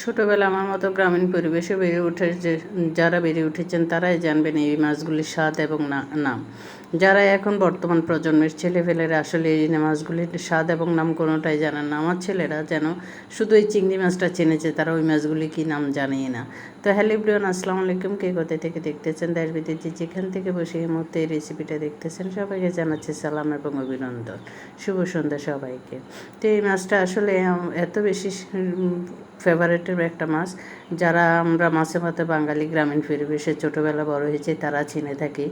ছোটোবেলা আমার মতো গ্রামীণ পরিবেশে বেড়ে উঠে যে, যারা বেড়ে উঠেছেন তারাই জানবেন এই মাছগুলির স্বাদ এবং নাম। যারা এখন বর্তমান প্রজন্মের ছেলেফেলেরা আসলে এই মাছগুলির স্বাদ এবং নাম কোনোটাই জানেন না। আমার ছেলেরা যেন শুধু এই চিংড়ি মাছটা চেনেছে, তারা ওই মাছগুলি কি নাম জানেই না। তো হ্যালো ব্রিয়ান আসসালামু আলাইকুম। কে কোথায় থেকে দেখতেছেন? দেশ বিদেশে যেখান থেকে বসে এই মুহূর্তে এই রেসিপিটা দেখতেছেন, সবাইকে জানাচ্ছি সালাম এবং অভিনন্দন। শুভ সন্ধ্যা সবাইকে। তো এই মাছটা আসলে এত বেশি ফেভারেটের একটা মাছ। যারা আমরা মাছে মাতে বাঙালি গ্রামীণ পরিবেশে ছোটোবেলা বড় হয়েছে, তারা চিনে থাকি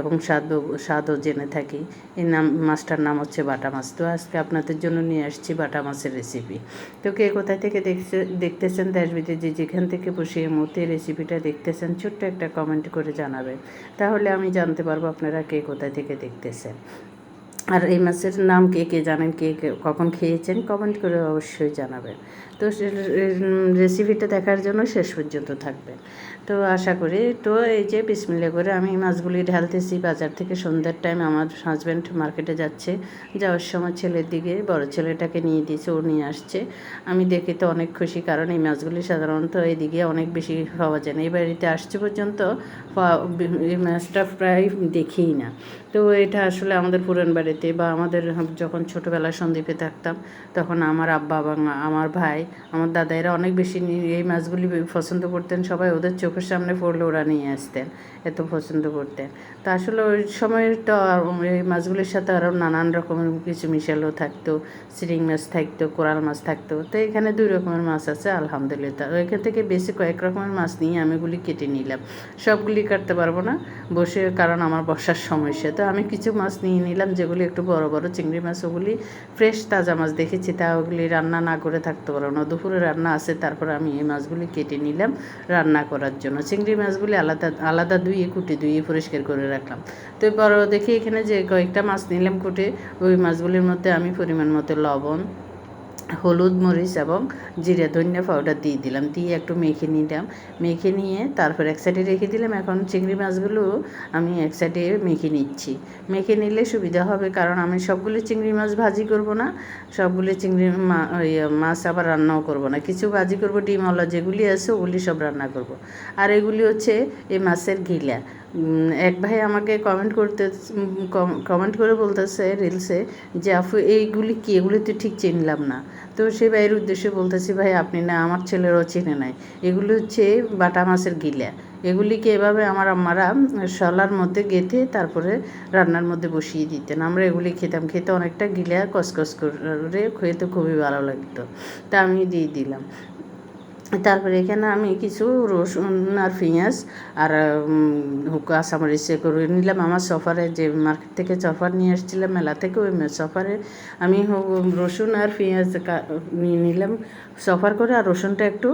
এবং স্বাদ স্বাদও জেনে থাকি। এই নাম, মাছটার নাম হচ্ছে বাটা মাছ। তো আজকে আপনাদের জন্য নিয়ে আসছি বাটা মাছের রেসিপি তো কে কোথায় থেকে দেখছে, দেখতেছেন দেশ বিদেশে যেখান থেকে বসে এই মুহূর্তে রেসিপিটা দেখতেছেন, ছোট্ট একটা কমেন্ট করে জানাবেন। তাহলে আমি জানতে পারব আপনারা কে কোথায় থেকে দেখতেছেন। আর এই মাছের নাম কে কে জানেন, কে কখন খেয়েছেন? কমেন্ট করে অবশ্যই জানাবেন। তো রেসিপিটা দেখার জন্য শেষ পর্যন্ত থাকবে। তো আশা করি, তো এই যে বিসমিল্লা করে আমি মাছগুলি ঢালতেছি। বাজার থেকে সন্ধ্যার টাইম আমার হাজব্যান্ড মার্কেটে যাচ্ছে। যাওয়ার সময় ছেলের দিকে, বড় ছেলেটাকে নিয়ে দিয়েছে, ও নিয়ে আসছে। আমি দেখে তো অনেক খুশি, কারণ এই মাছগুলি সাধারণত এইদিকে অনেক বেশি পাওয়া যায় না। এই বাড়িতে আসছে পর্যন্ত এই মাছটা প্রায় দেখিই না। তো এটা আসলে আমাদের পুরান বাড়িতে বা আমাদের যখন ছোটোবেলায় সন্দ্বীপে থাকতাম, তখন আমার আব্বা এবং আমার ভাই আমার দাদা এরা অনেক বেশি এই মাছগুলি পছন্দ করতেন। সবাই ওদের চোখের সামনে পড়লে ওরা নিয়ে আসতেন, এত পছন্দ করতেন। তা আসলে ওই সময়ের তো এই মাছগুলির সাথে আরও নানান রকমের কিছু মিশালো থাকতো চিরিং মাছ থাকতো, কোরাল মাছ থাকতো। তো এখানে দুই রকমের মাছ আছে, আলহামদুলিল্লাহ। ওইখান থেকে বেশি কয়েক রকমের মাছ নিয়ে আমি এগুলি কেটে নিলাম। সবগুলি কাটতে পারব না, বসে, কারণ আমার বসার সমস্যা। তো আমি কিছু মাছ নিয়ে নিলাম, যেগুলি একটু বড় বড় চিংড়ি মাছ, ওগুলি ফ্রেশ তাজা মাছ দেখেছি, তা ওগুলি রান্না না করে থাকতে পারব না। দুপুরে রান্না আছে, তারপর আমি এই মাছগুলি কেটে নিলাম রান্না করার জন্য। চিংড়ি মাছগুলি আলাদা আলাদা ধুয়ে কুটে ধুয়ে পরিষ্কার করে রাখলাম। তো বড় দেখি এখানে যে কয়েকটা মাছ নিলাম কুটে, ওই মাছগুলির মধ্যে আমি পরিমাণ মতো লবণ হলুদ মরিচ এবং জিরে ধনিয়া পাউডার দিয়ে দিলাম। দিয়ে একটু মেখে নিলাম। মেখে নিয়ে তারপর এক সাইডে রেখে দিলাম। এখন চিংড়ি মাছগুলো আমি এক সাইডে মেখে নিচ্ছি। মেখে নিলে সুবিধা হবে কারণ আমি সবগুলো চিংড়ি মাছ ভাজি করব না। সবগুলো চিংড়ি মাছ আবার রান্নাও করব না। কিছু ভাজি করব ডিমওয়ালা যেগুলি আছে ওগুলি সব রান্না করব। আর এগুলি হচ্ছে এই মাছের ঘিলা। এক ভাই আমাকে কমেন্ট করতে কমেন্ট করে বলতেছে রিলসে যে আপু এইগুলি কি? এগুলি তো ঠিক চিনলাম না। তো সে ভাইয়ের উদ্দেশ্যে বলতেছি, ভাই, আপনি না, আমার ছেলেরও চিনে নাই। এগুলি হচ্ছে বাটা মাছের গিলা। এগুলিকে এভাবে আমার আম্মারা শলার মধ্যে গেঁথে তারপরে রান্নার মধ্যে বসিয়ে দিতেন। আমরা এগুলি খেতাম। খেতে অনেকটা গিলা কসকস করে, খেতে খুবই ভালো লাগতো। তা আমি দিয়ে দিলাম। তারপরে এখানে আমি কিছু রসুন আর পেঁয়াজ আর কাঁচামরিচ করে নিলাম। আমার সফারে যে মার্কেট থেকে সফার নিয়ে এসেছিলাম, মেলা থেকে ওই সফারে আমি রসুন আর পেঁয়াজ নিয়ে নিলাম। সফার করে আর রসুনটা একটু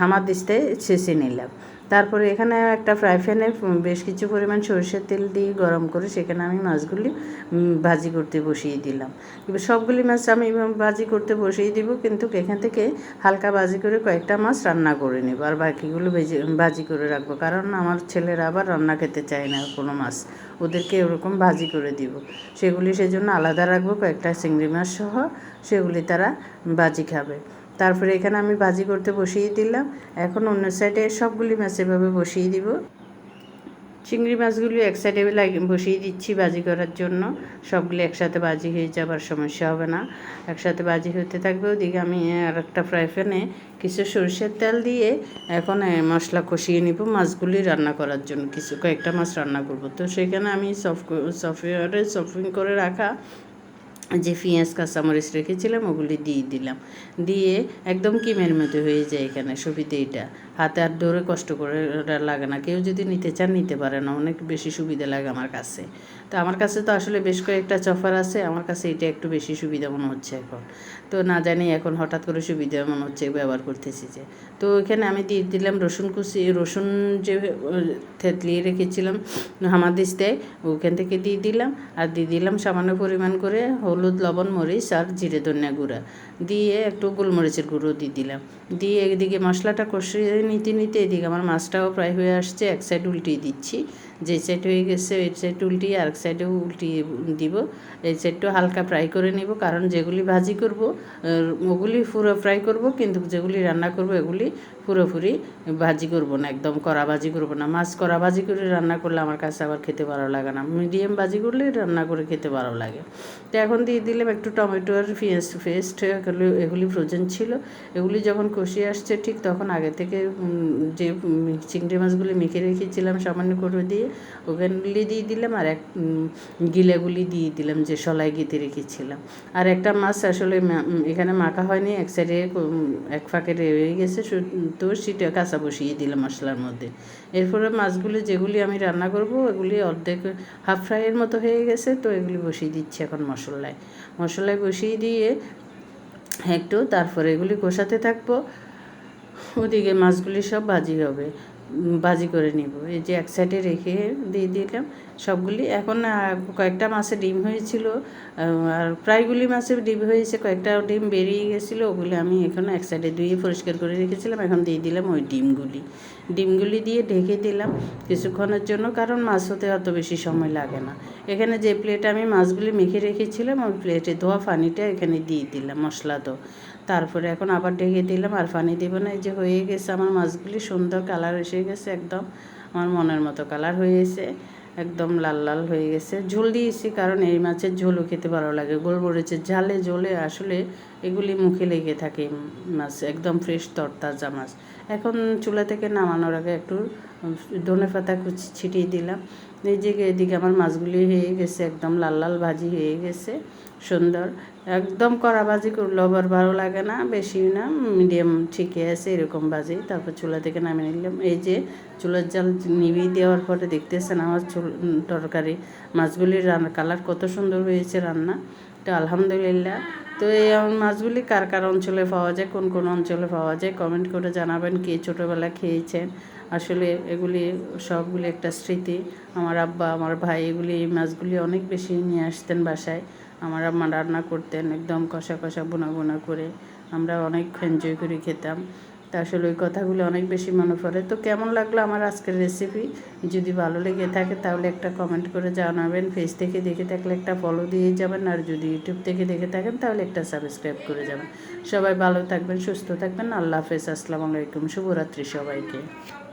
হামার দিস্তে ছেঁচে নিলাম। তারপরে এখানে একটা ফ্রাই প্যানে বেশ কিছু পরিমাণ সরষের তেল দিয়ে গরম করে সেখানে আমি মাছগুলি ভাজি করতে বসিয়ে দিলাম। সবগুলি মাছ আমি ভাজি করতে বসিয়ে দিব, কিন্তু এখান থেকে হালকা ভাজি করে কয়েকটা মাছ রান্না করে নেব, আর বাকিগুলো ভাজি করে রাখব। কারণ আমার ছেলেরা আবার রান্না খেতে চায় না কোনো মাছ, ওদেরকে ওরকম ভাজি করে দিব। সেগুলি সেজন্য আলাদা রাখব, কয়েকটা চিংড়ি মাছ সহ, সেগুলি তারা ভাজি খাবে। তারপরে এখানে আমি ভাজি করতে বসিয়ে দিলাম। এখন অন্য সাইডে সবগুলি মাছ এভাবে বসিয়ে দিব। চিংড়ি মাছগুলি এক সাইডে বসিয়ে দিচ্ছি ভাজি করার জন্য। সবগুলি একসাথে ভাজি হয়ে যাবার সমস্যা হবে না। একসাথে ভাজি হতে থাকবে, ওদিকে আমি আর একটা ফ্রাই প্যানে কিছু সরষের তেল দিয়ে এখন মশলা কষিয়ে নিব। মাছগুলি রান্না করার জন্য, কিছু কয়েকটা মাছ রান্না করব। তো সেখানে আমি সফ সফটওয়্যারে সফিং করে রাখা যে পেঁয়াজ কাঁচামরিচ রেখেছিলাম, ওগুলি দিয়ে দিলাম। দিয়ে একদম কিমের মতো হয়ে যায় এখানে সুবিধে এটা। হাতে আর ধরে কষ্ট করে লাগে না। কেউ যদি নিতে চান, নিতে পারে না। অনেক বেশি সুবিধা লাগে আমার কাছে। তো আমার কাছে তো আসলে বেশ কয়েকটা চফার আছে। আমার কাছে এটা একটু বেশি সুবিধা মনে হচ্ছে এখন। তো না জানি এখন হঠাৎ করে সুবিধা মনে হচ্ছে ব্যবহার করতেছি যে। তো এখানে আমি দিয়ে দিলাম রসুন কুচি, রসুন যে থেতলিয়ে রেখেছিলাম হামাদিস দেয়, ওখান থেকে দিয়ে দিলাম। আর দিয়ে দিলাম সামান্য পরিমাণ করে হলুদ, লবণ, মরিচ আর জিরে, ধনিয়া গুঁড়া। দিয়ে একটু গোলমরিচের গুঁড়ো দিয়ে দিলাম। দিয়ে এদিকে মশলাটা কষিয়ে নিতে নিতে এদিকে আমার মাছটাও প্রায় হয়ে আসছে, এক সাইড উল্টিয়ে দিচ্ছি। যে সাইড হয়ে গেছে এই সাইড উল্টিয়ে আরেক সাইডেও উল্টিয়ে দিব। এই সাইডটাও হালকা ফ্রাই করে নিব, কারণ যেগুলি ভাজি করব ওগুলি পুরো ফ্রাই করব, কিন্তু যেগুলি রান্না করব, এগুলি পুরোপুরি ভাজি করব না, একদম কড়া ভাজি করব না। মাছ কড়া ভাজি করে রান্না করলে আমার কাছে আবার খেতে ভালো লাগে না। মিডিয়াম ভাজি করলে রান্না করে খেতে ভালো লাগে। তো এখন দিয়ে দিলাম একটু টমেটো আর পেঁয়াজ পেস্ট, এগুলি ফ্রোজেন ছিল। এগুলি যখন কষিয়ে আসছে ঠিক তখন আগে থেকে যে চিংড়ি মাছগুলি মেখে রেখেছিলাম সামান্য করে দিয়ে, ওখানগুলি দিয়ে দিলাম আর এক গিলাগুলি দিয়ে দিলাম যে সলাই গিতে রেখেছিলাম। আর একটা মাছ আসলে এখানে মাখা হয়নি, এক সাইডে এক ফাঁকে রয়ে গেছে তো সেটা কাঁচা বসিয়ে দিলাম মশলার মধ্যে। এরপরে মাছগুলি যেগুলি আমি রান্না করব এগুলি অর্ধেক হাফ ফ্রাইয়ের মতো হয়ে গেছে, তো এগুলি বসিয়ে দিচ্ছি এখন মশলায়। মশলায় বসিয়ে দিয়ে একটু তারপরে এগুলি কষাতে থাকব, ওদিকে মাছগুলি সব ভাজি হবে। ভাজি করে নিব। এই যে এক সাইডে রেখে দিয়ে দিলাম। সবগুলি এখন কয়েকটা মাছে ডিম হয়েছিল আর প্রায়গুলি মাছে ডিম হয়েছে, কয়েকটা ডিম বেরিয়ে গেছিল, ওগুলি আমি এখন এক সাইডে ধুয়ে পরিষ্কার করে রেখেছিলাম, এখন দিয়ে দিলাম ওই ডিমগুলি। ডিমগুলি দিয়ে ঢেকে দিলাম কিছুক্ষণের জন্য, কারণ মাছ হতে অত বেশি সময় লাগে না। এখানে যে প্লেটে আমি মাছগুলি মেখে রেখেছিলাম, ওই প্লেটে ধোয়া পানিটা এখানে দিয়ে দিলাম, মশলা তো। তারপরে এখন আবার ঢেকে দিলাম, আর পানি দেবো না, এই যে হয়ে গেছে আমার মাছগুলি, সুন্দর কালার এসে গেছে একদম। আমার মনের মতো কালার হয়েছে একদম লাল লাল হয়ে গেছে। ঝোল দিয়েছি কারণ এই মাছের ঝোলও খেতে ভালো লাগে। গোলমরিচের ঝালে ঝোলে আসলে এগুলি মুখে লেগে থাকে মাছ, একদম ফ্রেশ তরতাজা মাছ। এখন চুলা থেকে নামানোর আগে একটু ধনে পাতা কুচি ছিটিয়ে দিলাম। এই যে এদিকে আমার মাছগুলি হয়ে গেছে, একদম লাল লাল ভাজি হয়ে গেছে, সুন্দর। একদম কড়া ভাজি করলে আবার ভালো লাগে না বেশি না, মিডিয়াম ঠিকই আছে, এরকম ভাজি তারপর চুলা থেকে নামিয়ে নিলাম। এই যে চুলার জাল নিভিয়ে দেওয়ার পরে দেখতেছেন আমার চুল তরকারি। মাছগুলির রান্না, কালার কত সুন্দর হয়েছে রান্না। তো আলহামদুলিল্লাহ। তো এই মাছগুলি কার কার অঞ্চলে পাওয়া যায়, কোন কোন অঞ্চলে পাওয়া যায় কমেন্ট করে জানাবেন কে ছোটোবেলা খেয়েছেন। আসলে এগুলি সবগুলি একটা স্মৃতি। আমার আব্বা, আমার ভাই এগুলি এই মাছগুলি অনেক বেশি নিয়ে আসতেন বাসায়। আমার আম্মা রান্না করতেন একদম কষা কষা, বোনা বোনা করে। আমরা অনেক এনজয় করে খেতাম। তা আসলে ওই কথাগুলো অনেক বেশি মনে পড়ে। তো কেমন লাগল আমার আজকের রেসিপি যদি ভালো লেগে থাকে তাহলে একটা কমেন্ট করে জানাবেন। ফেস থেকে দেখে থাকলে একটা ফলো দিয়ে যাবেন। আর যদি ইউটিউব থেকে দেখে থাকেন তাহলে একটা সাবস্ক্রাইব করে যাবেন। সবাই ভালো থাকবেন, সুস্থ থাকবেন। আল্লাহ হাফেজ। আসসালামু আলাইকুম। শুভরাত্রি সবাইকে।